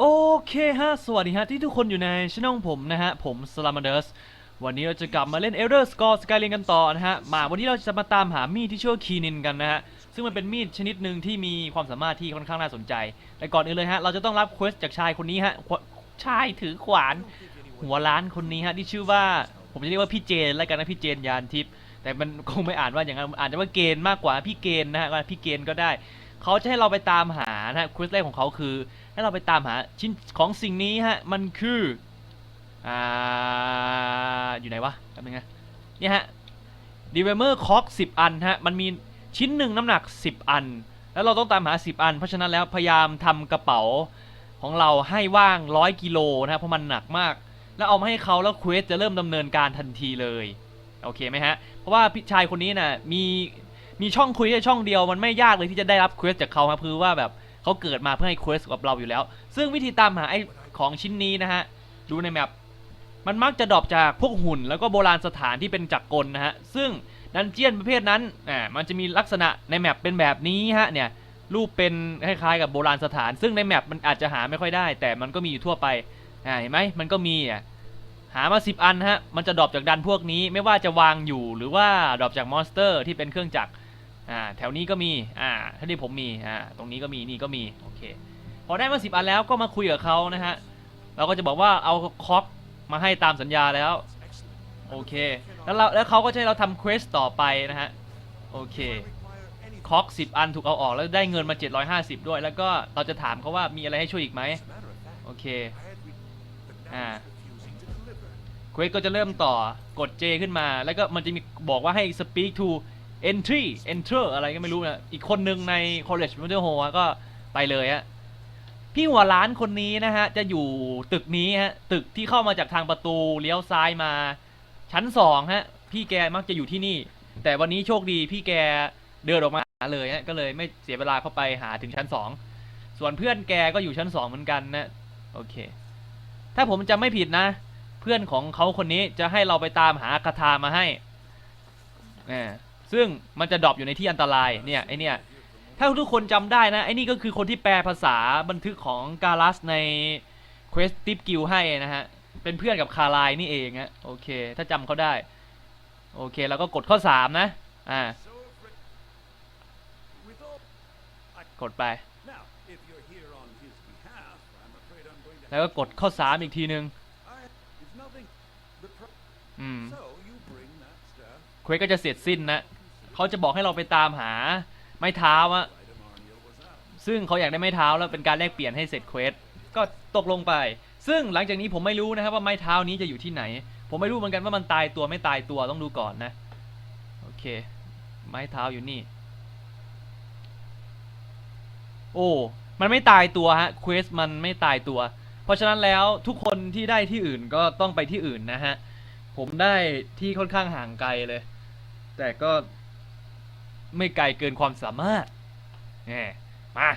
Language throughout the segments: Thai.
โอเคฮะ สวัสดีฮะ ที่ทุกคนอยู่ในช่องผมนะฮะ ผมสลามันเดอร์สวันนี้เราจะกลับมาเล่น Elder Scrolls Skyrim กันต่อนะฮะ มาวันนี้เราจะมาตามหามีดที่ชื่อว่าคีนินกันนะฮะ ซึ่งมันเป็นมีดชนิดหนึ่งที่มีความสามารถที่ค่อนข้างน่าสนใจ แต่ก่อนอื่นเลยฮะ เราจะต้องรับเควสจากชายคนนี้ฮะ ชายถือขวาน หัวล้านคนนี้ฮะ ที่ชื่อว่า ผมจะเรียกว่าพี่เจนแล้วกันนะพี่เจนยานทิพย์ แต่มันคงไม่อ่านว่าอย่างนั้น อ่านว่าเกณฑ์มากกว่าพี่เกณฑ์นะฮะพี่เกณฑ์ก็ได้ เขาจะให้เราไปตามหานะฮะเควสแรกของเขาคือ ให้เราไปตามหาชิ้นของสิ่งนี้ฮะ มันคืออ่าอยู่ไหนวะแป๊บนึงนะเนี่ยฮะดีเวเมอร์คอก10อันฮะ มันมีชิ้นหนึ่งน้ำหนัก 10 อัน แล้วเราต้องตามหา 10 อัน เพราะฉะนั้นแล้วพยายามทำกระเป๋าของเราให้ว่าง 100 กิโลนะเพราะมันหนักมาก แล้วเอามาให้เขาแล้วเควสจะเริ่มดำเนินการทันทีเลย โอเคไหมฮะ เพราะว่าพี่ชายคนนี้น่ะมีมีช่องคุยแค่ช่องเดียวมันไม่ยากเลยที่จะได้รับเควสจากเขาครับคือว่าแบบ เขาเกิดมาเพื่อให้เควสกับเราอยู่แล้ว ซึ่งวิธีตามหาไอ้ของชิ้นนี้นะฮะ ดูในแมปมันมักจะดรอปจากพวกหุ่น แล้วก็โบราณสถานที่เป็นจักรกลนะฮะ ซึ่งดันเจียนประเภทนั้นอ่ามันจะมีลักษณะในแมปเป็นแบบนี้ฮะเนี่ยรูปเป็นคล้ายๆกับโบราณสถาน ซึ่งในแมปมันอาจจะหาไม่ค่อยได้ แต่มันก็มีอยู่ทั่วไปอ่าเห็นไหมมันก็มีอะหามา10อันฮะมันจะดรอปจากดันพวกนี้ไม่ว่าจะวางอยู่หรือว่าดรอปจากมอนสเตอร์ที่เป็นเครื่องจักร อ่าแถวนี้ก็มีอ่าถ้าที่ผมมีอ่าตรงนี้ก็มีนี่ก็มีโอเคพอได้มา10อันแล้วก็มาคุยกับเขานะฮะเราก็จะบอกว่าเอาคอกมาให้ตามสัญญาแล้วโอเคแล้วเราแล้วเขาก็จะให้เราทำเควสต่อไปนะฮะโอเคคอก10อันถูกเอาออกแล้วได้เงินมา 750 ด้วย แล้วก็เราจะถามเขาว่ามีอะไรให้ช่วยอีกไหมโอเคอ่าเควสก็จะเริ่มต่อกด J ขึ้นมา แล้วก็มันจะมีบอกว่าให้ speak to entry enter อะไรก็ไม่รู้นะ อีกคนหนึ่งใน college m o d e l hall ก็ไปเลยฮะ พี่หัวร้านคนนี้นะฮะ จะอยู่ตึกนี้ฮะ ตึกที่เข้ามาจากทางประตูเลี้ยวซ้ายมา ชั้นสองฮะ พี่แกมักจะอยู่ที่นี่ แต่วันนี้โชคดีพี่แกเดินออกมาเลยฮะ ก็เลยไม่เสียเวลาเข้าไปหาถึงชั้นสองส่วนเพื่อนแกก็อยู่ชั้นสองเหมือนกันนะ โอเค ถ้าผมจำไม่ผิดนะ เพื่อนของเขาคนนี้จะให้เราไปตามหาคาถามาให้เออ ซึ่งมันจะดรอปอยู่ในที่อันตรายเนี่ยไอเนี่ยถ้าทุกคนจำได้นะ ไอนี่ก็คือคนที่แปลภาษาบันทึกของกาลัสใน Quest t i p Guild ให้นะฮะ เป็นเพื่อนกับคาไลนี่เองฮะโอเค ถ้าจำเขาได้ โอเค แล้วก็กดข้อ3นะ อ่า กดไป แล้วก็กดข้อ3อีกทีนึงอืมเควสก็จะเสร็จสิ้นนะ เขาจะบอกให้เราไปตามหาไม้เท้าอะซึ่งเขาอยากได้ไม้เท้าแล้วเป็นการแลกเปลี่ยนให้เสร็จเควสก็ตกลงไป ซึ่งหลังจากนี้ผมไม่รู้นะครับว่าไม้เท้านี้จะอยู่ที่ไหน ผมไม่รู้เหมือนกันว่ามันตายตัวไม่ตายตัวต้องดูก่อนนะโอเค ไม้เท้าอยู่นี่ โอ้มันไม่ตายตัวฮะเควสมันไม่ตายตัว เพราะฉะนั้นแล้วทุกคนที่ได้ที่อื่นก็ต้องไปที่อื่นนะฮะผมได้ที่ค่อนข้างห่างไกลเลย แต่ก็ ไม่ไกลเกินความสามารถแหมมา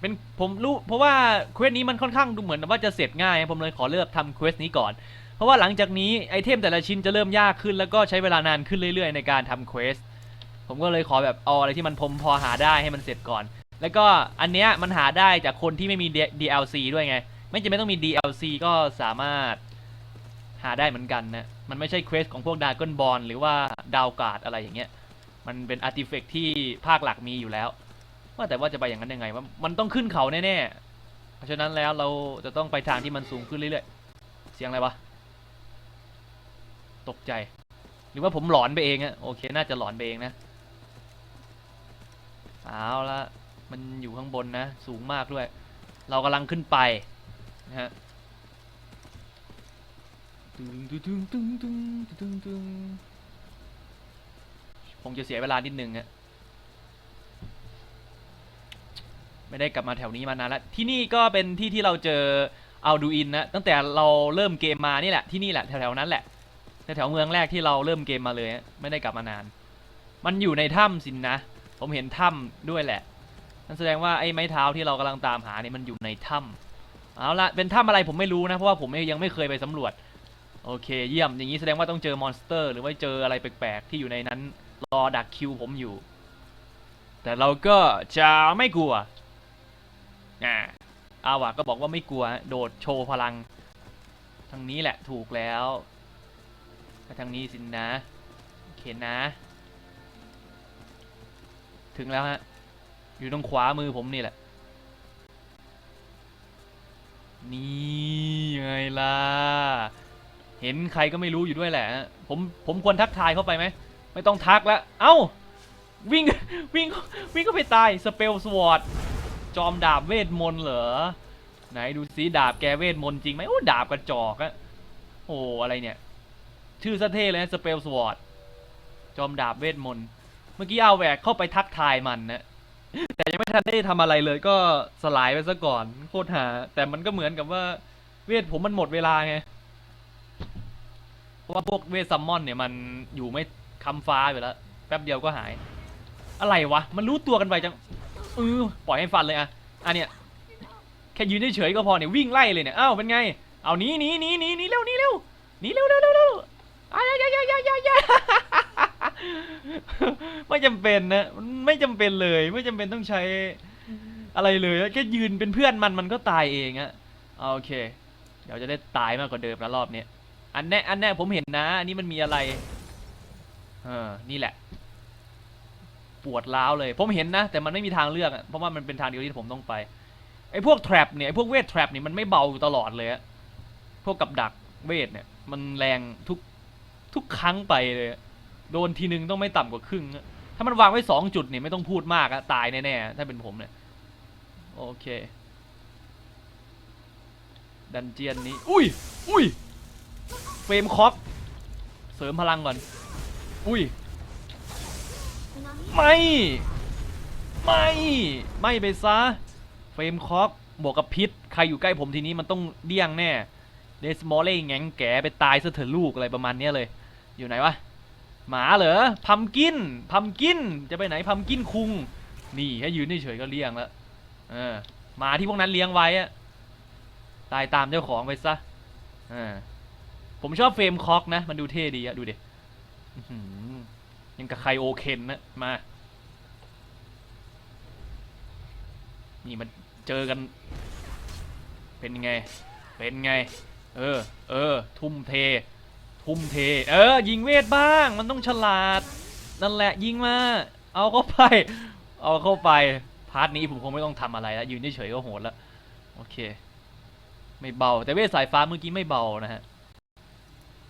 เป็นผมรู้เพราะว่าเควสนี้มันค่อนข้างดูเหมือนว่าจะเสร็จง่าย ผมเลยขอเลือกทำเควสนี้ก่อน เพราะว่าหลังจากนี้ไอเทมแต่ละชิ้นจะเริ่มยากขึ้น แล้วก็ใช้เวลานานขึ้นเรื่อยๆ ในการทำเควส ผมก็เลยขอแบบเอาอะไรที่มันผมพอหาได้ให้มันเสร็จก่อน แล้วก็อันเนี้ยมันหาได้จากคนที่ไม่มี D- DLC ด้วยไง ไม่จำเป็นต้องมี DLC ก็สามารถหาได้เหมือนกันนะ มันไม่ใช่เควสของพวกดา g ก n บอลหรือว่าดาวการ์ดอะไรอย่างเงี้ย มันเป็นอาร์ติเฟกที่ภาคหลักมีอยู่แล้ว ว่าแต่ว่าจะไปอย่างนั้นยังไงว่ามันต้องขึ้นเขาแน่ๆ เพราะฉะนั้นแล้วเราจะต้องไปทางที่มันสูงขึ้นเรื่อยๆ เสียงอะไรวะ ตกใจ หรือว่าผมหลอนไปเองอะโอเค น่าจะหลอนไปเองนะ เอาละมันอยู่ข้างบนนะ สูงมากด้วย เรากำลังขึ้นไปนะฮะ ตึงตึงตึงตึงตึงตึงตึงคงจะเสียเวลานิดนึงอะไม่ได้กลับมาแถวนี้มานานแล้วที่นี่ก็เป็นที่ที่เราเจอเอาดูอินนะตั้งแต่เราเริ่มเกมมานี่แหละที่นี่แหละแถวๆนั้นแหละแถวเมืองแรกที่เราเริ่มเกมมาเลยไม่ได้กลับมานาน มันอยู่ในถ้ำสินนะ ผมเห็นถ้ำด้วยแหละนั่นแสดงว่าไอ้ไม้เท้าที่เรากำลังตามหาเนี่ยมันอยู่ในถ้ำเอาละเป็นถ้ำอะไรผมไม่รู้นะเพราะว่าผมยังไม่เคยไปสำรวจ โอเคเยี่ยมอย่างนี้แสดงว่าต้องเจอมอนสเตอร์ หรือว่าเจออะไรแปลกๆ ที่อยู่ในนั้นรอดักคิวผมอยู่ แต่เราก็จะไม่กลัวอ่าอาวะก็บอกว่าไม่กลัวโดดโชว์พลัง ทางนี้แหละถูกแล้วไปทางนี้สินะโอเคนะ ถึงแล้วฮะ อยู่ตรงขวามือผมนี่แหละ นี่ไงล่ะ เห็นใครก็ไม่รู้อยู่ด้วยแหละ ผมผมควรทักทายเข้าไปไหม ไม่ต้องทักแล้ว เอ้า วิ่งวิ่งวิ่งเข้าไปตายสเปลสวอตจอมดาบเวทมนต์เหรอ ไหนดูซิดาบแกเวทมนต์จริงไหมโอ้ดาบกระจอกอะโอ้อะไรเนี่ย ชื่อสะเท่เลยนะสเปลสวอตจอมดาบเวทมนต์เมื่อกี้เอาแหวกเข้าไปทักทายมันนะแต่ยังไม่ทันได้ทำอะไรเลยก็สลายไปซะก่อนโคตรหา แต่มันก็เหมือนกับว่าเวทผมมันหมดเวลาไง ราะว่าพวกเวทซัมมอนเนี่ยมันอยู่ไม่คำฟ้าอยู่แล้ว แป๊บเดียวก็หาย อะไรวะ มันรู้ตัวกันไปจังเออปล่อยให้ฟันเลยอะอันเนี้ยแค่ยืนเฉยๆก็พอเนี่ยวิ่งไล่เลยเนี่ยอ้าวเป็นไง เอาหนีหนีหนีหนีหนีเร็วหนีเร็วหนีเร็วเร็วเร็วเร็วอ้ายยายายายายาไม่จำเป็นนะมันไม่จำเป็นเลย ไม่จำเป็นต้องใช้อะไรเลยแค่ยืนเป็นเพื่อนมันมันก็ตายเองอะโอเค เดี๋ยวจะได้ตายมากกว่าเดิมแล้วรอบนี้ อันแน่อันแน่ผมเห็นนะ อันนี้มันมีอะไรเออนี่แหละ ปวดร้าวเลย ผมเห็นนะ แต่มันไม่มีทางเลือกเพราะว่ามันเป็นทางเดียวที่ผมต้องไปไอ้พวกแทรปเนี่ยไอ้พวกเวทแทรปเนี่ยมันไม่เบาอยู่ตลอดเลยอะพวกกับดักเวทเนี่ย มันแรงทุกทุกครั้งไปเลยโดนทีนึงต้องไม่ต่ำกว่าครึ่งถ้ามันวางไว้สองจุดเนี่ยไม่ต้องพูดมากอะตายแน่ๆถ้าเป็นผมเนี่ยโอเค ดันเจียนนี้ อุ้ยอุ้ย เฟรมคอกเสริมพลังก่อน อุ้ย ไม่ ไม่ ไม่ไปซะ เฟรมคอกบวกกับพิษ ใครอยู่ใกล้ผมทีนี้มันต้องเดี้ยงแน่ เดสมอลเล่แงงแกไปตายซะเถอะลูกอะไรประมาณนี้เลย อยู่ไหนวะ หมาเหรอ พัมกิน พัมกิน จะไปไหนพัมกินคุง นี่แค่ยืนเฉยก็เลี้ยงแล้ว เออหมาที่พวกนั้นเลี้ยงไว้อะตายตามเจ้าของไปซะเออ ผมชอบเฟรมคอกนะ มันดูเท่ดีอะดูดิยังกับใครโอเคนนะมา นี่มันเจอกัน เป็นไง เป็นไง เออ เออ ทุ่มเท ทุ่มเท เออ ยิงเวทบ้าง มันต้องฉลาด นั่นแหละยิงมา เอาเข้าไป เอาเข้าไป พาร์ทนี้ผมคงไม่ต้องทำอะไรแล้วยืนเฉยๆก็โหดแล้ว โอเค ไม่เบา แต่เวทสายฟ้าเมื่อกี้ไม่เบานะฮะ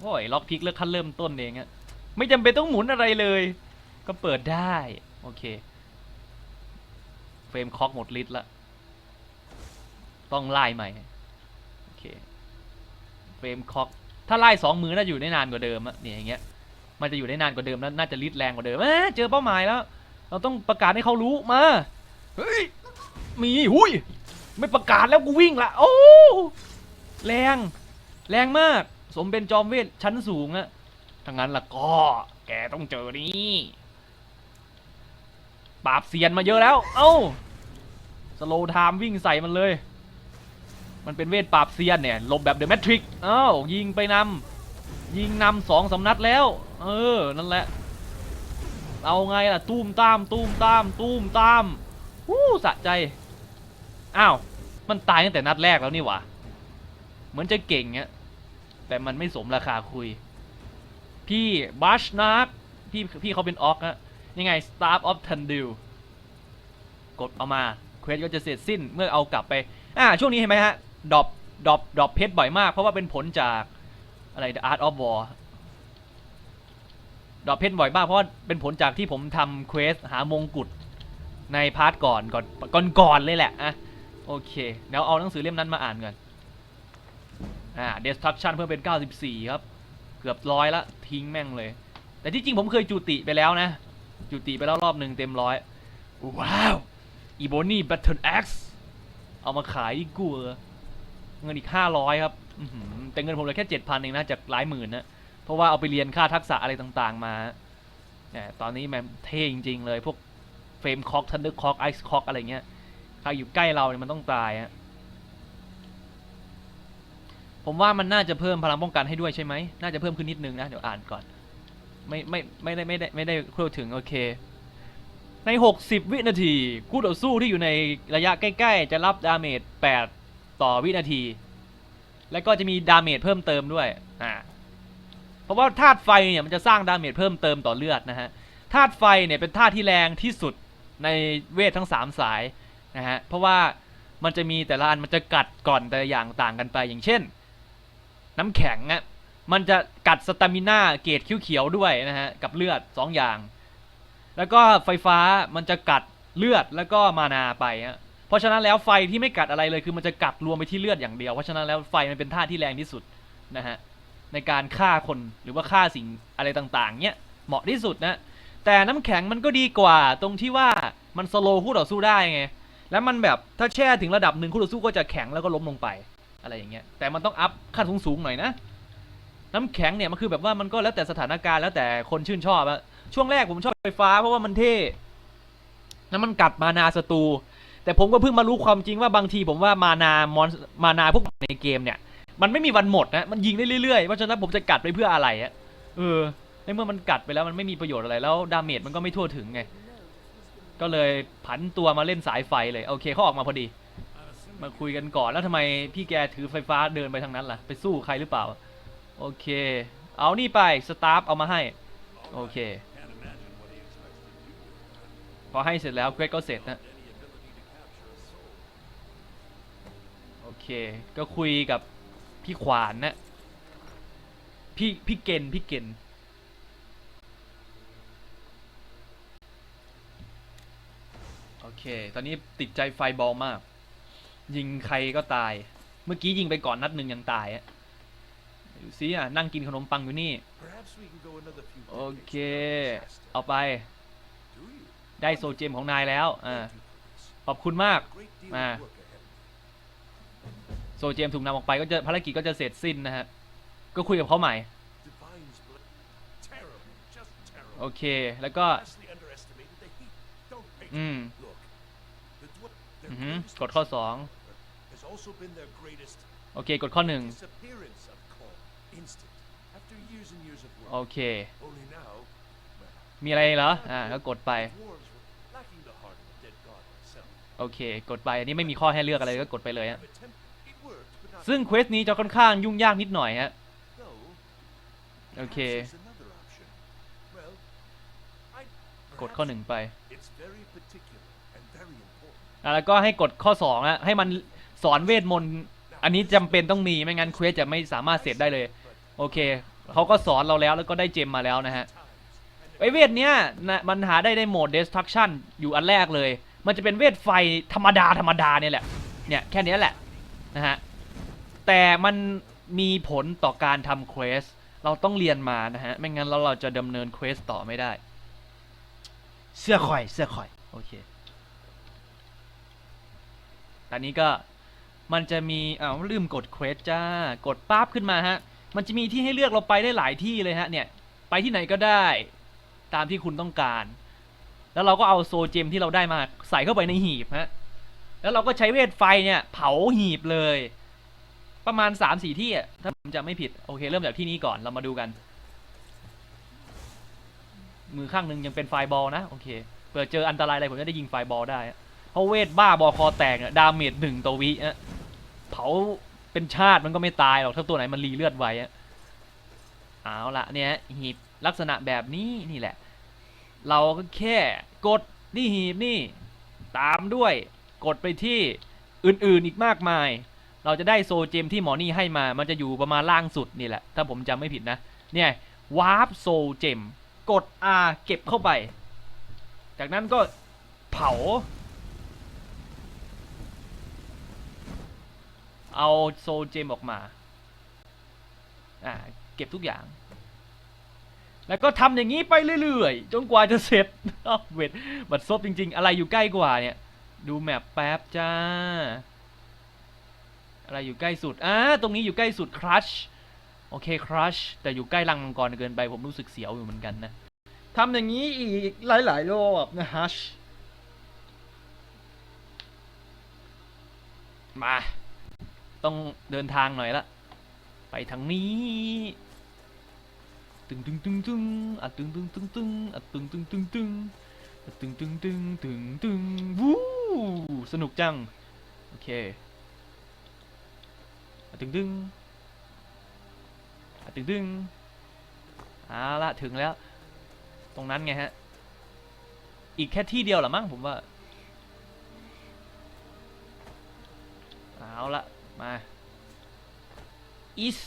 โอ้ยล็อกพิกเลือกขั้นเริ่มต้นเองอะไม่จำเป็นต้องหมุนอะไรเลย ก็เปิดได้ โอเค เฟรมคอกหมดฤทธิ์ละ ต้องไล่ใหม่ โอเค เฟรมคอก ถ้าไล่สองมือน่าจะอยู่ได้นานกว่าเดิมอะเนี่ยอย่างเงี้ย มันจะอยู่ได้นานกว่าเดิมแล้วน่าจะฤทธิ์แรงกว่าเดิมเอ้ยเจอเป้าหมายแล้ว เราต้องประกาศให้เขารู้มา เฮ้ย มีหุยไม่ประกาศแล้วกูวิ่งละ โอ้ แรง แรงมาก สมเป็นจอมเวทชั้นสูงอะถ้างั้นล่ะก็แกต้องเจอนี่ปราบเซียนมาเยอะแล้ว เอ้า สโลไทม์วิ่งใส่มันเลย มันเป็นเวทปราบเซียนเนี่ยลบแบบเดอะแมทริกเอ้ายิงไปนำยิงนำสองสำนัดแล้ว เออ นั่นแหละ เอาไงล่ะ ตุ้มตาม ตุ้มตาม ตุ้มตามวู้สะใจ อ้าว มันตายตั้งแต่นัดแรกแล้วนี่หว่า เหมือนจะเก่งเงี้ย แต่มันไม่สมราคาคุย พี่บัชนักพี่พี่เขาเป็นออกนะยังไง Star of t a n d u กดเอามาเควสก็จะเสร็จสิ้นเมื่อเอากลับไป อ่า ช่วงนี้เห็นไหมฮะดอปดอปดอปเพชรบ่อยมาก เพราะว่าเป็นผลจากอะไร The Art of War ดอปเพชรบ่อยมาก เพราะว่าเป็นผลจากที่ผมทำเควสหามงกุฎในพาร์ทก่อนก่อนก่อนก่อนเลยแหละอะโอเค เดี๋ยวเอาหนังสือเล่มนั้นมาอ่านกัน อ่า destruction เพิ่มเป็น 94 ครับ เกือบร้อยละทิ้งแม่งเลย แต่ที่จริงผมเคยจุติไปแล้วนะ จุติไปแล้วรอบหนึ่งเต็มร้อย ว้าวอีโบนี่แบทเทิลแอ็กซ์เอามาขายดีกว่าเงินอีก 500 ครับแต่เงินผมเหลือแค่ 7,000 เองนะ จากหลายหมื่นนะ เพราะว่าเอาไปเรียนค่าทักษะอะไรต่างๆมาเนี่ยตอนนี้แม่เท่จริง ๆ เลย พวกเฟรมคอกทันเดอร์คอกไอซ์คอกอะไรเงี้ยใครอยู่ใกล้เราเนี่ยมันต้องตายฮะ ผมว่ามันน่าจะเพิ่มพลังป้องกันให้ด้วยใช่ไหม น่าจะเพิ่มขึ้นนิดนึงนะ เดี๋ยวอ่านก่อน ไม่ไม่ไม่ได้ไม่ได้ไม่ได้พูดถึงโอเค ใน 60 วินาทีคู่ต่อสู้ที่อยู่ในระยะใกล้ ๆ จะรับดาเมจ 8 ต่อวินาที แล้วก็จะมีดาเมจเพิ่มเติมด้วย อ่า เพราะว่าธาตุไฟเนี่ยมันจะสร้างดาเมจเพิ่มเติมต่อเลือดนะฮะ ธาตุไฟเนี่ยเป็นธาตุที่แรงที่สุดในเวททั้ง 3 สายนะฮะ เพราะว่ามันจะมีแต่ละอันมันจะกัดก่อนแต่ละอย่างต่างกันไปอย่างเช่น น้ำแข็งอะมันจะกัดสตามิน่าเกรดเขียวๆด้วยนะฮะกับเลือด 2 อย่าง แล้วก็ไฟฟ้ามันจะกัดเลือดแล้วก็มานาไปฮะเพราะฉะนั้นแล้วไฟที่ไม่กัดอะไรเลยคือมันจะกัดรวมไปที่เลือดอย่างเดียวเพราะฉะนั้นแล้วไฟมันเป็นธาตุที่แรงที่สุดนะฮะในการฆ่าคนหรือว่าฆ่าสิ่งอะไรต่างๆ เนี้ยเหมาะที่สุดนะแต่น้ำแข็งมันก็ดีกว่าตรงที่ว่ามันสโลว์คู่ต่อสู้ได้ไงแล้วมันแบบถ้าแช่ถึงระดับหนึ่งคู่ต่อสู้ก็จะแข็งแล้วก็ล้มลงไป อะไรอย่างเงี้ยแต่มันต้องอัพขั้นสูงๆหน่อยนะ น้ำแข็งเนี่ยมันคือแบบว่ามันก็แล้วแต่สถานการณ์แล้วแต่คนชื่นชอบอะช่วงแรกผมชอบไฟฟ้าเพราะว่ามันเท่แล้วมันกัดมานาศัตรูแต่ผมก็เพิ่งมารู้ความจริงว่าบางทีผมว่ามานามอนมานาพวกในเกมเนี่ย มันไม่มีวันหมดนะมันยิงได้เรื่อยๆเพราะฉะนั้นผมจะกัดไปเพื่ออะไรอะเออในเมื่อมันกัดไปแล้วมันไม่มีประโยชน์อะไรแล้วดาเมจมันก็ไม่ทั่วถึงไงก็เลยผันตัวมาเล่นสายไฟเลยโอเคเขาออกมาพอดี มาคุยกันก่อนแล้วทำไมพี่แกถือไฟฟ้าเดินไปทางนั้นล่ะ ไปสู้ใครหรือเปล่า โอเค เอานี่ไปสตาฟเอามาให้ โอเค พอให้เสร็จแล้วเควสก็เสร็จนะ โอเค ก็คุยกับพี่ขวานนะ พี่พี่เกณฑ์พี่เกณฑ์โอเค ตอนนี้ติดใจไฟบอลมาก ยิงใครก็ตาย เมื่อกี้ยิงไปก่อนนัดหนึ่งยังตายอะดูซิอะนั่งกินขนมปังอยู่นี่ โอเค เอาไป ได้โซเจมของนายแล้ว อ่า ขอบคุณมาก อ่า โซเจมถูกนำออกไปก็จะภารกิจก็จะเสร็จสิ้นนะฮะ ก็คุยกับเขาใหม่ โอเค แล้วก็ อืมกดข้อสอง also been their greatest โอเค กดข้อ1 disappearance of call. Instant. After years and years of โอ work. เค Only now, well, มีอะไรเหรอ อ่า ก็กดไป dwarves were lacking the heart of a dead god myself. โอเค กดไป อันนี้ไม่มีข้อให้เลือกอะไร ก็กดไปเลยฮะ Have attempt- it worked, but not ซึ่งเควสนี้จะค่อนข้างยุ่งยากนิดหน่อยฮะ No. Okay. Perhaps there's another option. Well, I กดข้อ perhaps 1ไป It's very particular and very important. อะแล้วก็ให้กดข้อ2อะให้มัน สอนเวทมนต์อันนี้จำเป็นต้องมีไม่งั้นเควสจะไม่สามารถเสร็จได้เลย โอเคเขาก็สอนเราแล้วแล้วก็ได้เจมมาแล้วนะฮะ Times. And ไอเวทเนี้ยนะมันหาได้ในโหมด destruction อยู่อันแรกเลย มันจะเป็นเวทไฟธรรมดาธรรมดาเนี่ยแหละเนี่ยแค่เนี้ยแหละนะฮะแต่มันมีผลต่อการทำเควสเราต้องเรียนมานะฮะ ไม่งั้นเราเราจะดำเนินเควสต่อไม่ได้ เสื้อข่อย เสื้อข่อย โอเคอันนี้ก็ มันจะมีอ้าวลืมกดเควสจ้ากดปั๊บขึ้นมาฮะมันจะมีที่ให้เลือกเราไปได้หลายที่เลยฮะเนี่ยไปที่ไหนก็ได้ตามที่คุณต้องการ แล้วเราก็เอาโซเจมที่เราได้มาใส่เข้าไปในหีบฮะแล้วเราก็ใช้เวทไฟเนี่ยเผาหีบเลย ประมาณ3ามสี่ที่อะถ้าผมจะไม่ผิดโอเค เริ่มจากที่นี้ก่อนเรามาดูกัน มือข้างหนึ่งยังเป็นไฟบอลนะโอเคเผื่อเจออันตรายอะไรผมจะได้ยิงไฟบอลได้เพราะเวทบ้าบอคอแตกเนี่ยดาเมจหนึ่งต่อวิอะ เผาเป็นชาติมันก็ไม่ตายหรอกถ้าตัวไหนมันรีเลือดไว้อะเอาละเนี่ยหีบลักษณะแบบนี้นี่แหละ เราก็แค่กดที่หีบนี่ ตามด้วยกดไปที่อื่นๆอีกมากมาย เราจะได้โซเจมที่หมอนี่ให้มา มันจะอยู่ประมาณล่างสุดนี่แหละ ถ้าผมจำไม่ผิดนะ เนี่ยวาร์ปโซเจมกด R เก็บเข้าไป จากนั้นก็เผา เอาโซเจมออกมา อ่า เก็บทุกอย่าง แล้วก็ทำอย่างนี้ไปเรื่อยๆ จนกว่าจะเสร็จอ้าวเวทบัดซบจริง ๆ อะไรอยู่ใกล้กว่าเนี่ย ดูแมปแป๊บจ้า อะไรอยู่ใกล้สุด อ่า ตรงนี้อยู่ใกล้สุดครัชโอเคครัชแต่อยู่ใกล้รังมังกรเกินไปผมรู้สึกเสียวอยู่เหมือนกันนะทำอย่างนี้อีกหลายๆรอบนะฮัชมา ต้องเดินทางหน่อยละ ไปทางนี้ตึงตึงตึงตึงอะตึงตึงตึงตึงอะตึงตึงตึงตึงอะตึงตึงตึงตึงตึงวู้สนุกจัง โอเคอะตึงดึงอะตึงดึงเอาละถึงแล้ว ตรงนั้นไงฮะ อีกแค่ที่เดียวหรอมั้งผมว่า มาอิส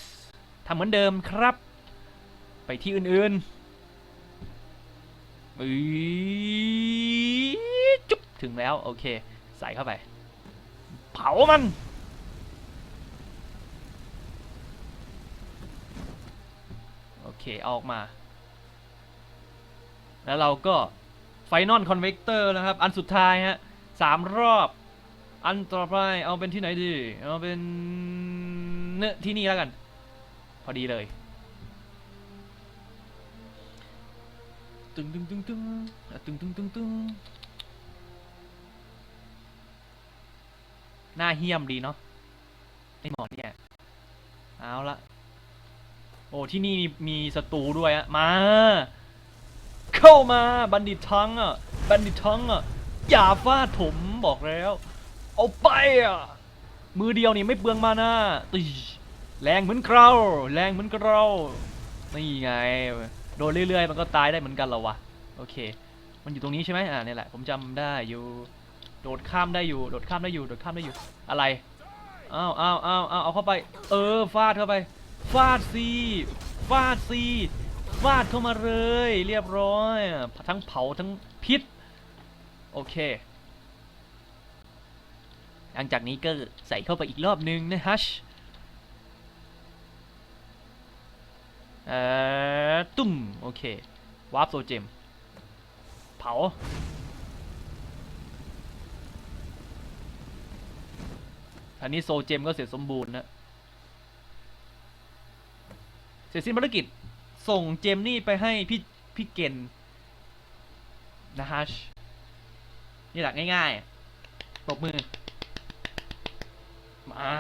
ทำเหมือนเดิมครับ ไปที่อื่นๆอีจุ๊บถึงแล้ว โอเค ใส่เข้าไป เผามัน โอเคเอาออกมา แล้วเราก็ไฟนอลคอนเวกเตอร์นะครับ อันสุดท้ายฮะสามรอบ อันต่อไปเอาเป็นที่ไหนดี เอาเป็นเนอที่นี่แล้วกัน พอดีเลย ตึงตึงตึงตึงตึงตึงตึงตึงหน้าเฮี้ยมดีเนาะไอหมอเนี่ย เอาละ โอ้ ที่นี่มีมีศัตรูด้วยอะมา เข้ามาบัณฑิตทั้งอะบัณฑิตทั้งอะอย่าฟาดผมบอกแล้ว เอาไปอะ มือเดียวนี่ไม่เปลืองมานะตีแรงเหมือนเราแรงเหมือนเรานี่ไง โดนเรื่อยๆ มันก็ตายได้เหมือนกันเหรอวะ โอเค มันอยู่ตรงนี้ใช่ไหมอ่าเนี่ยแหละ ผมจำได้อยู่ โดดข้ามได้อยู่ โดดข้ามได้อยู่ โดดข้ามได้อยู่ อะไร อ้าวอ้าวอ้าวอ้าวเอาเข้าไป เออ ฟาดเข้าไป ฟาดซีฟาดซีฟาดเข้ามาเลย เรียบร้อย ทั้งเผาทั้งพิษ โอเค หลังจากนี้ก็ใส่เข้าไปอีกรอบนึงนะฮัชเอ่อตุ้ม โอเควาร์ปโซเจม เผา อันนี้โซเจมก็เสร็จสมบูรณ์นะ เสร็จสิ้นภารกิจ ส่งเจมนี่ไปให้พี่พี่เกนนะฮัชนี่แหละง่ายๆปรบมือ มา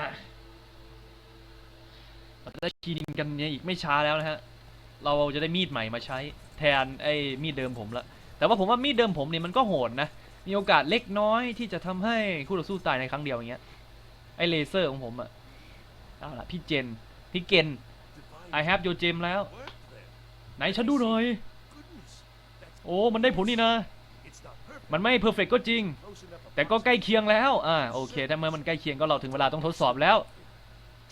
เราจะได้คีนิงกันเนี่ยอีกไม่ช้าแล้วนะฮะ เราจะได้มีดใหม่มาใช้แทนไอ้มีดเดิมผมละ แต่ว่าผมว่ามีดเดิมผมเนี่ยมันก็โหดนะ มีโอกาสเล็กน้อยที่จะทำให้คู่ต่อสู้ตายในครั้งเดียวอย่างเงี้ย ไอ้เลเซอร์ของผมอะเอาละพี่เจน พี่เกน I have your gem แล้ว ไหนฉันดูหน่อย โอ้ มันได้ผลนี่นะ มันไม่เพอร์เฟกก็จริง แต่ก็ใกล้เคียงแล้วอ่าโอเค ถ้าเมื่อมันใกล้เคียงก็เราถึงเวลาต้องทดสอบแล้ว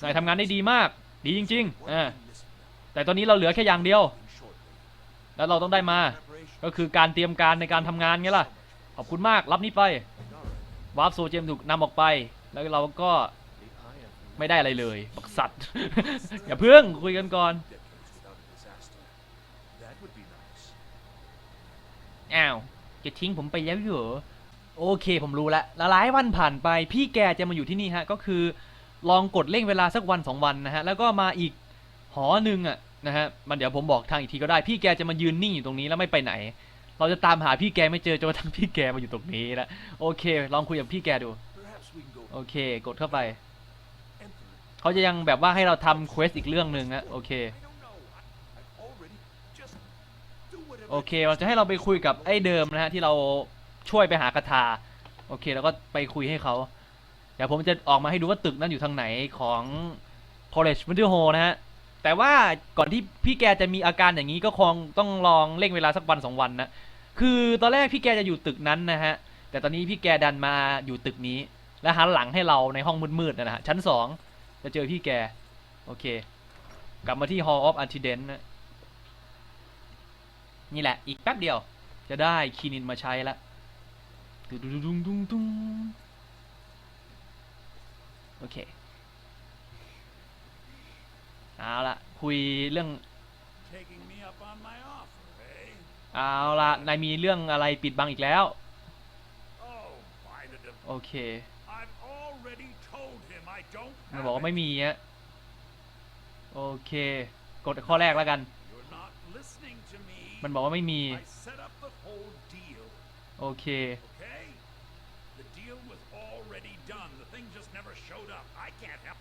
นายทำงานได้ดีมาก ดีจริงๆอ่าแต่ตอนนี้เราเหลือแค่อย่างเดียว แล้วเราต้องได้มา ก็คือการเตรียมการในการทำงานไงล่ะ ขอบคุณมากรับนี้ไปวาร์ปโซเจมถูกนำออกไป แล้วเราก็ไม่ได้อะไรเลยบักสัตว์ อย่าเพิ่งคุยกันก่อนอ้าว จะทิ้งผมไปแล้วเหรอโอเคผมรู้แล้วละหลายวันผ่านไป พี่แกจะมาอยู่ที่นี่ฮะ ก็คือ ลองกดเร่งเวลาสักวันสองวันนะฮะ แล้วก็มาอีกหอหนึ่งอะนะฮะ มันเดี๋ยวผมบอกทางอีกทีก็ได้ พี่แกจะมายืนนิ่งอยู่ตรงนี้แล้วไม่ไปไหน เราจะตามหาพี่แกไม่เจอจนกระทั่งพี่แกมาอยู่ตรงนี้แล้วโอเค ลองคุยกับพี่แกดู โอเค กดเข้าไป เขาจะยังแบบว่าให้เราทำเควสอีกเรื่องหนึ่งนะโอเค โอเคเราจะให้เราไปคุยกับไอ้เดิมนะฮะที่เราช่วยไปหากระทาโอเคแล้วก็ไปคุยให้เขาเดี๋ยวผมจะออกมาให้ดูว่าตึกนั้นอยู่ทางไหนของ College Winter Hall นะฮะแต่ว่าก่อนที่พี่แกจะมีอาการอย่างนี้ก็คงต้องลองเร่งเวลาสักวันสองวันนะคือตอนแรกพี่แกจะอยู่ตึกนั้นนะฮะแต่ตอนนี้พี่แกดันมาอยู่ตึกนี้ แล้วหันหลังให้เราในห้องมืดๆนะฮะชั้นสองจะเจอพี่แก โอเค กลับมาที่ Hall of Antident นะ นี่แหละ อีกแป๊บเดียว จะได้คีนินมาใช้ละดุดุดุดุงดุงดุงโอเค เอาละคุยเรื่อง Taking me up on my offer, eh? เอาละนายมีเรื่องอะไรปิดบังอีกแล้ว Oh, by the div- โอเค I've already told him I don't มัน have บอกว่าไม่ it. มีฮะโอเค กดข้อแรกแล้วกัน You're not listening to me. มันบอกว่าไม่มี I set up the whole deal, โอเค okay? The deal was already done. The thing just never showed up. I can't help.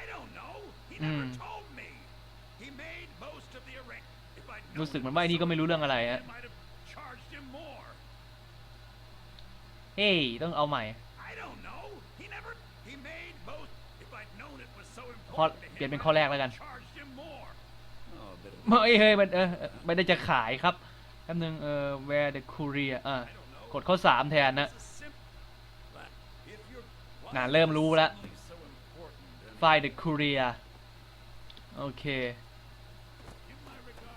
I don't know. He never Hmm. told me. He made most of the arrangement. If I'd รู้สึก known เหมือ it นว่าไอ้ was นี่ก็ so ไม่รู้เรื่องอะไร I ฮะ might have charged him more. เฮ้ยต้องเอาใหม่ I don't know. He never. He made most. If I'd known it was so ข้อ important to เปลี่ยน him, เป็นข้อแรกแล้วกัน Oh, a bit of เฮ้ยเฮ้ยมันเออไม่ได้จะขายครับแป๊บนึงเออ where the courier อะ I don't know. กดข้อสามแทนนะน่าเริ่มรู้แล้ว find the courier โอเค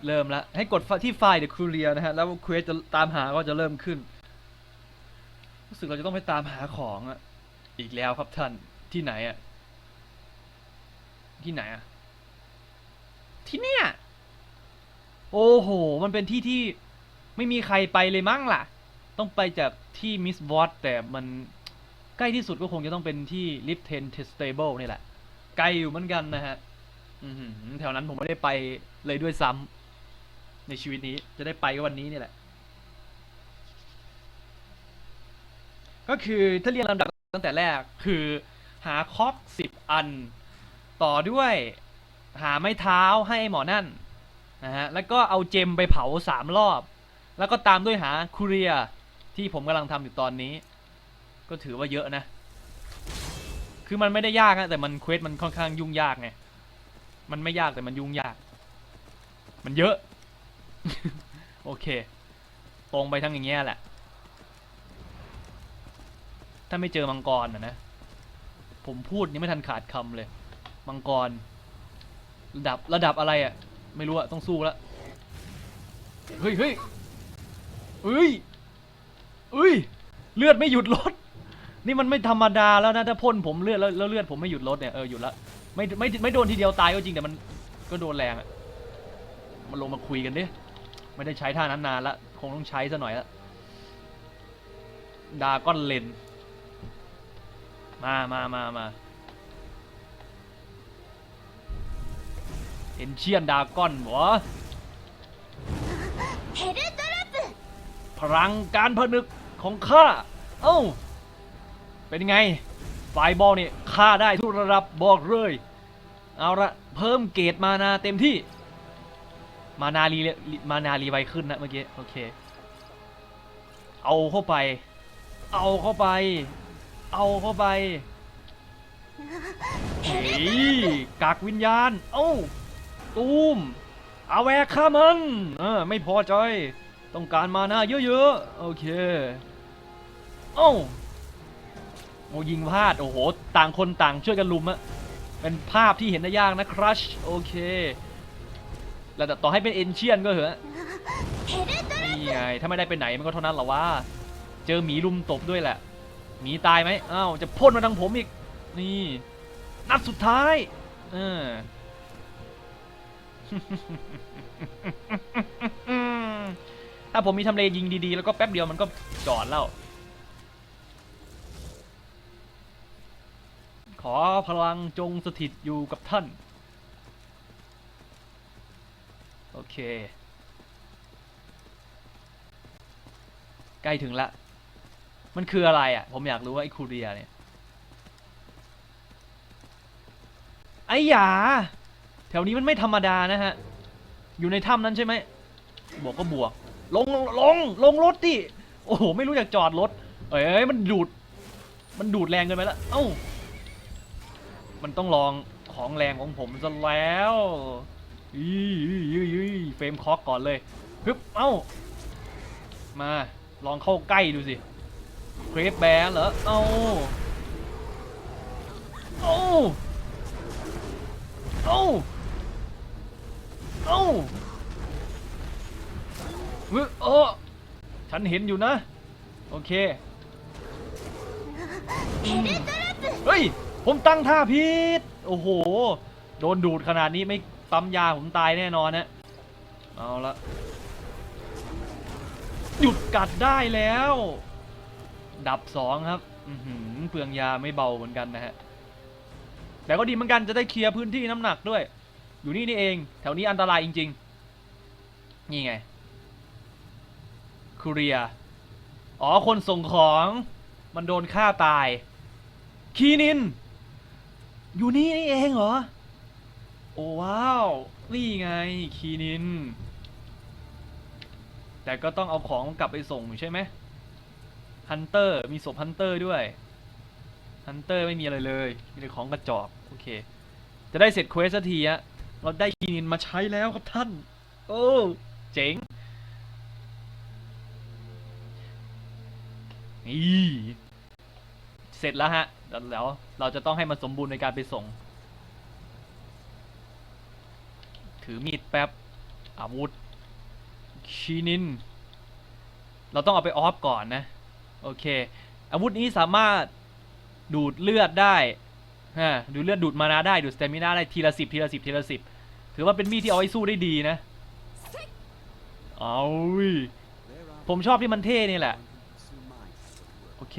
เริ่มแล้ว ให้กดที่ find the courier นะฮะ แล้วเควสจะตามหาก็จะเริ่มขึ้น รู้สึกเราจะต้องไปตามหาของอะอีกแล้วครับท่านที่ไหนอะที่ไหนอะที่เนี่ย โอ้โห มันเป็นที่ที่ไม่มีใครไปเลยมั้งล่ะ ต้องไปจากที่มิสวอตแต่มันใกล้ที่สุดก็คงจะต้องเป็นที่ลิฟเทนเทสเตเบิลนี่แหละ ไกลอยู่เหมือนกันนะฮะอือหือแถวนั้นผมไม่ได้ไปเลยด้วยซ้ำในชีวิตนี้จะได้ไปก็วันนี้นี่แหละ ก็คือถ้าเรียงลำดับตั้งแต่แรกคือหาคอกสิบอัน ต่อด้วยหาไม้เท้าให้หมอนั่น นะฮะแล้วก็เอาเจมไปเผาสามรอบ แล้วก็ตามด้วยหาคูเรียที่ผมกำลังทำอยู่ตอนนี้ ก็ถือว่าเยอะนะ คือมันไม่ได้ยากนะแต่มันเควสมันค่อนข้างยุ่งยากไงมันไม่ยากแต่มันยุ่งยาก มันเยอะ โอเค ตรงไปทั้งอย่างเงี้ยแหละ ถ้าไม่เจอมังกรนะนะ ผมพูดยังไม่ทันขาดคำเลย มังกร ระดับระดับอะไรอะ่ะ ไม่รู้อะต้องสู้ล้วเฮ้ยเฮ้ยเฮ้ยเฮ้ย เลือดไม่หยุดลด นี่มันไม่ธรรมดาแล้วนะถ้าพ่นผมเลือดแล้วแล้วเลือดผมไม่หยุดลดเนี่ยเออหยุดละไม่ไม่ไม่โดนทีเดียวตายก็จริงแต่มันก็โดนแรงอะมันลงมาคุยกันดิไม่ได้ใช้ท่านั้นนานละคงต้องใช้ซะหน่อยละดาก้อนเลนมามามามา เอ็นเชียนดาก้อนวะพลังการผนึกของข้า เอ้า เป็นไง ไฟบอลเนี่ยฆ่าได้ทุกระดับบอกเลย เอาละเพิ่มเกตมานาเต็มที่ มานารีมานารีไวขึ้นนะเมื่อกี้ โอเค เอาเข้าไป เอาเข้าไป เอาเข้าไปเฮ้ยกากวิญญาณ เอ้า ตูมอาแวกข้ามันเออไม่พอใจ ต้องการมาหน้าเยอะๆ โอเค เอ้ายิงพลาด โอ้โห ต่างคนต่างช่วยกันลุมอะเป็นภาพที่เห็นได้ยากนะครัช โอเค แล้วต่อให้เป็นเอนเชียนก็เหอะนี่ไง ถ้าไม่ได้ไปไหนมันก็เท่านั้นหรอวะ เจอหมีลุมตบด้วยแหละ หมีตายไหมอ้าว จะพ่นมาทางผมอีก นี่ นัดสุดท้าย เออ ถ้าผมมีทำเลยิงดีๆ แล้วก็แป๊บเดียวมันก็จอดแล้ว ขอพลังจงสถิตอยู่กับท่าน โอเค ใกล้ถึงละ มันคืออะไรอะ ผมอยากรู้ว่าไอ้คูเรียเนี่ย ไอ้หยา แถวนี้มันไม่ธรรมดานะฮะ อยู่ในถ้ำนั้นใช่ไหม บวกก็บวก ลงลงลงรถดิโอ้โห ไม่รู้จักจอดรถ เอ้ยมันดูด มันดูดแรงเกินไปแล้วเอ้า มันต้องลองของแรงของผมซะแล้วอีอีอีอีเฟรมคอกก่อนเลยฮึบเอ้า มา ลองเข้าใกล้ดูสิเครปแบร์เหรอ เอ้า เอ้า เอ้า โอ้เฮ้ยโอ้ฉันเห็นอยู่นะ โอเค เฮ้ย ผมตั้งท่าพิด โอ้โห โดนดูดขนาดนี้ไม่ปั๊มยาผมตายแน่นอนนะ เอาละ หยุดกัดได้แล้ว ดับสองครับเปลืองยาไม่เบาเหมือนกันนะฮะ แต่ก็ดีเหมือนกันจะได้เคลียร์พื้นที่น้ำหนักด้วย อยู่นี่นี่เอง แถวนี้อันตรายจริง ๆ นี่ไงคูเรีย อ๋อ คนส่งของ มันโดนฆ่าตาย คีนิน อยู่นี่นี่เองเหรอ โอ้ว้าว นี่ไง คีนิน แต่ก็ต้องเอาของกลับไปส่งใช่ไหมฮันเตอร์ มีศพฮันเตอร์ด้วย ฮันเตอร์ไม่มีอะไรเลย มีแต่ของกระจอก โอเค จะได้เสร็จเควสสักทีอะ เราได้คีนินมาใช้แล้วครับท่าน โอ้ เจ๋ง นี่ เสร็จแล้วฮะแล้วเราจะต้องให้มันสมบูรณ์ในการไปส่ง ถือมีดแป๊บ อาวุธชีนิน เราต้องเอาไปออฟก่อนนะ โอเค อาวุธนี้สามารถดูดเลือดได้ฮะดูดเลือดดูดมานาได้ ดูดสเตมินาได้ทีละสิบทีละสิบทีละสิบ ถือว่าเป็นมีดที่เอาไว้สู้ได้ดีนะ เอาวิผมชอบที่มันเท่นี่แหละ โอเค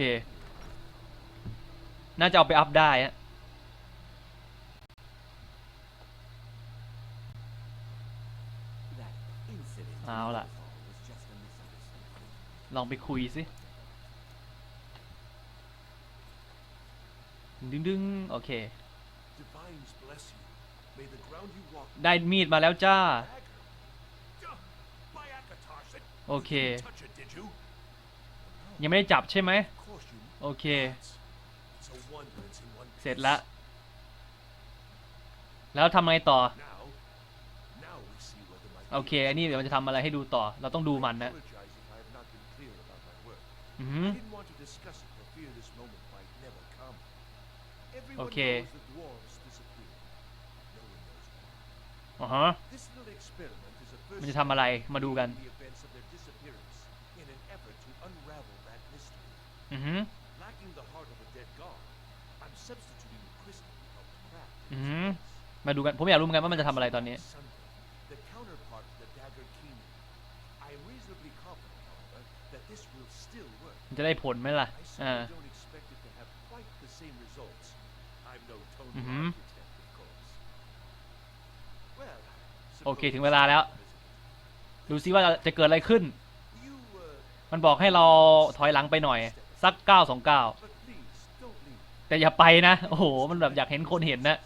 น่าจะเอาไปอัพได้ฮะเอาล่ะ ลองไปคุยสิดึงดึงๆโอเค Divines bless you. ได้มีดมาแล้วจ้า dagger. Duh, by Akatosh, that- Okay. you didn't touch it, did you? ยังไม่ได้จับใช่ไหม Of course you โอเค It's it's a wonder it's in one เสร็จ piece. ละแล้วทำไงต่อ Now, now we see whether my โอเค อันนี้เดี๋ยวมันจะทำอะไรให้ดูต่อ เราต้องดูมันนะ apologize if I have ฮะมันจะทำอะไรมาดูกันอือือมาดูกัน ผมอยากรู้เหมือนกันว่ามันจะทำอะไรตอนนี้ จะได้ผลไหมล่ะอ่าอือฮึ it to have quite the same results. I'm no Tony Mhm. architect, of course. Well, โอเคถึงเวลาแล้ว ดูซิว่าจะเกิดอะไรขึ้น มันบอกให้เราถอยหลังไปหน่อย สัก9 2 9 but please don't leave. แต่อย่าไปนะ โอ้โห มันแบบอยากเห็นคนเห็นนะ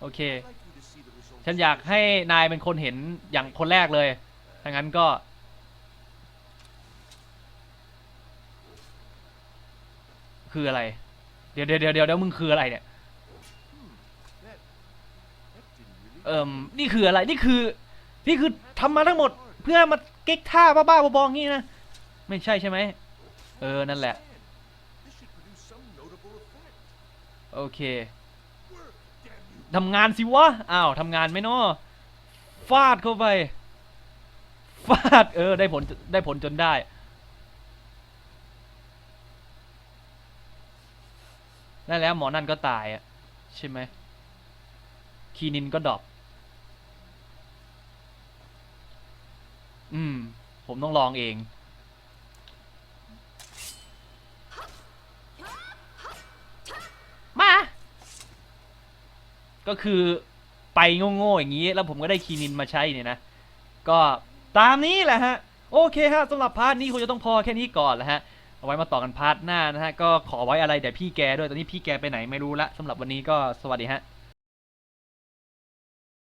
โอเค ฉันอยากให้นายเป็นคนเห็นอย่างคนแรกเลยถ้างั้นก็ คืออะไร เดี๋ยวเดี๋ยวเดี๋ยวเดี๋ยวเดี๋ยวมึงคืออะไรเนี่ย เอิมนี่คืออะไรนี่คือนี่คือทำมาทั้งหมด เพื่อมาเก๊กท่าบ้าๆบอๆอย่างงี้นะไม่ใช่ใช่ไหมเออนั่นแหละโอเคทำงานสิวะอ้าวทำงานไหมเนาะฟาดเข้าไปฟาดเออได้ผลได้ผลจนได้ได้แล้วหมอนั่นก็ตายอะใช่ไหมคีนินก็ดรอป อืม ผมต้องลองเอง มา ก็คือไปโง่ๆอย่างนี้ แล้วผมก็ได้คีนินมาใช้เนี่ยนะ ก็ตามนี้แหละฮะ โอเคฮะสำหรับพาร์ทนี้คงจะต้องพอแค่นี้ก่อนแหละฮะเอาไว้มาต่อกันพาร์ทหน้านะฮะ ก็ขอไว้อะไรเดี๋ยวพี่แกด้วย ตอนนี้พี่แกไปไหนไม่รู้ละสำหรับวันนี้ก็สวัสดีฮะ